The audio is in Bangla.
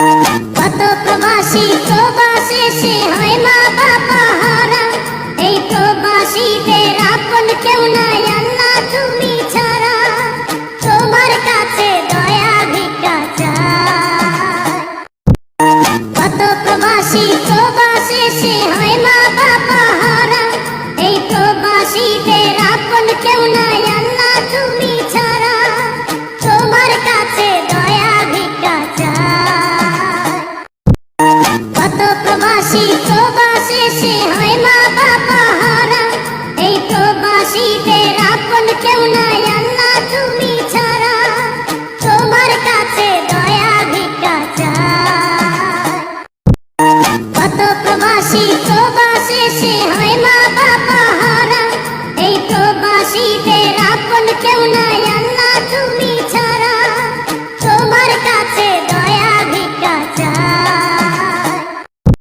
কত প্রবাসী প্রবাসে সে হয় মা বাবা হারা। এই আপন কেউ নাই, আল্লাহ তুমি ছাড়া। তোমার কাছে দয়া ভিক্ষা কত প্রবাসী প্রবাসে সে হয় মা বাবা হারা। এই আপন কেউ নাই। কত প্রবাসী প্রবাসে সে হয় কেউ নাই